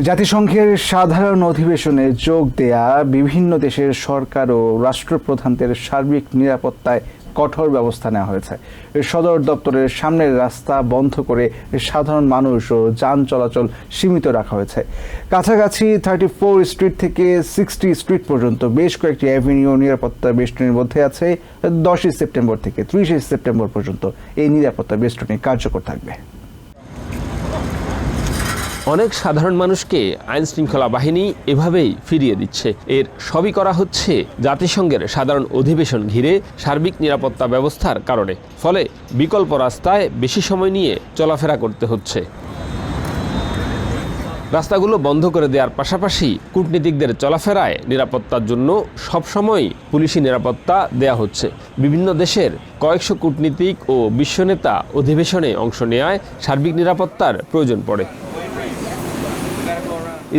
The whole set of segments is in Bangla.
জাতিসংঘের সাধারণ অধিবেশনে যোগ দেয়া বিভিন্ন দেশের সরকার ও রাষ্ট্রপ্রধানদের সার্বিক নিরাপত্তায় কঠোর ব্যবস্থা নেওয়া হয়েছে। সদর দপ্তরের সামনের রাস্তা বন্ধ করে সাধারণ মানুষ ও যান চলাচল সীমিত রাখা হয়েছে। কাছাকাছি থার্টি ফোর স্ট্রিট থেকে সিক্সটি স্ট্রিট পর্যন্ত বেশ কয়েকটি অ্যাভিনিউ নিরাপত্তা বেষ্টনীর মধ্যে আছে। দশই সেপ্টেম্বর থেকে ত্রিশে সেপ্টেম্বর পর্যন্ত এই নিরাপত্তা বেষ্টনী কার্যকর থাকবে। অনেক সাধারণ মানুষকে আইন শৃঙ্খলা বাহিনী এভাবেই ফিরিয়ে দিচ্ছে। এর সবই করা হচ্ছে জাতিসংঘের সাধারণ অধিবেশন ঘিরে সার্বিক নিরাপত্তা ব্যবস্থার কারণে। ফলে বিকল্প রাস্তায় বেশি সময় নিয়ে চলাফেরা করতে হচ্ছে। রাস্তাগুলো বন্ধ করে দেওয়ার পাশাপাশি কূটনীতিকদের চলাফেরায় নিরাপত্তার জন্য সবসময় পুলিশি নিরাপত্তা দেয়া হচ্ছে। বিভিন্ন দেশের কয়েকশো কূটনীতিক ও বিশ্বনেতা অধিবেশনে অংশ নেওয়ায় সার্বিক নিরাপত্তার প্রয়োজন পড়ে।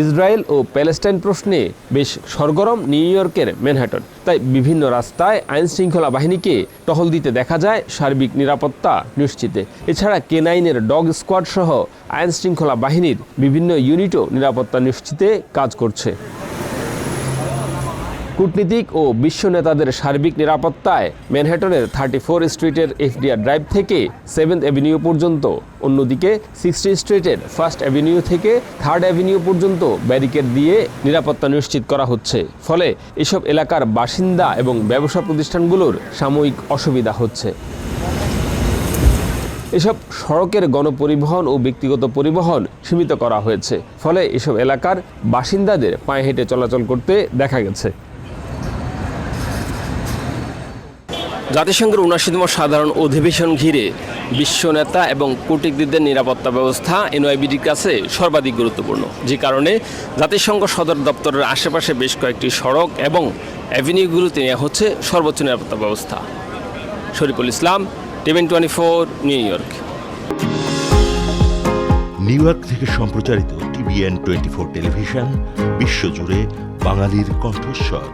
ইসরায়েল ও প্যালেস্টাইন প্রশ্নে বেশ সরগরম নিউ ইয়র্কের ম্যানহাটন। তাই বিভিন্ন রাস্তায় আইন শৃঙ্খলা বাহিনীকে টহল দিতে দেখা যায় সার্বিক নিরাপত্তা নিশ্চিতে। এছাড়া কেনাইনের ডগ স্কোয়াড সহ আইন শৃঙ্খলা বাহিনীর বিভিন্ন ইউনিটও নিরাপত্তা নিশ্চিতে কাজ করছে। কূটনীতিক ও বিশ্ব নেতাদের সার্বিক নিরাপত্তায় ম্যানহাটনের থার্টি ফোর স্ট্রিটের এফডিআর ড্রাইভ থেকে সেভেন্থ অ্যাভিনিউ পর্যন্ত। অন্যদিকে সিক্সটি স্ট্রিটের ফার্স্ট অ্যাভিনিউ থেকে থার্ড অ্যাভিনিউ পর্যন্ত ব্যারিকেড দিয়ে নিরাপত্তা নিশ্চিত করা হচ্ছে। ফলে এসব এলাকার বাসিন্দা এবং ব্যবসা প্রতিষ্ঠানগুলোর সাময়িক অসুবিধা হচ্ছে। এসব সড়কের গণপরিবহন ও ব্যক্তিগত পরিবহন সীমিত করা হয়েছে। ফলে এসব এলাকার বাসিন্দাদের পায়ে হেঁটে চলাচল করতে দেখা গেছে। জাতিসংঘের উনাশিতম সাধারণ অধিবেশন ঘিরে বিশ্ব নেতা এবং কূটনীতিকদের নিরাপত্তা ব্যবস্থা এনওয়াইবিডির কাছে সর্বাধিক গুরুত্বপূর্ণ। যে কারণে জাতিসংঘ সদর দপ্তরের আশেপাশে বেশ কয়েকটি সড়ক এবং অ্যাভিনিউগুলোতে নেওয়া হচ্ছে সর্বোচ্চ নিরাপত্তা ব্যবস্থা। Shariful Islam TVN twenty four, New York. New York থেকে সম্প্রচারিত টিভিএন টোয়েন্টি ফোর টেলিভিশন, বিশ্বজুড়ে বাঙালির কণ্ঠস্বর।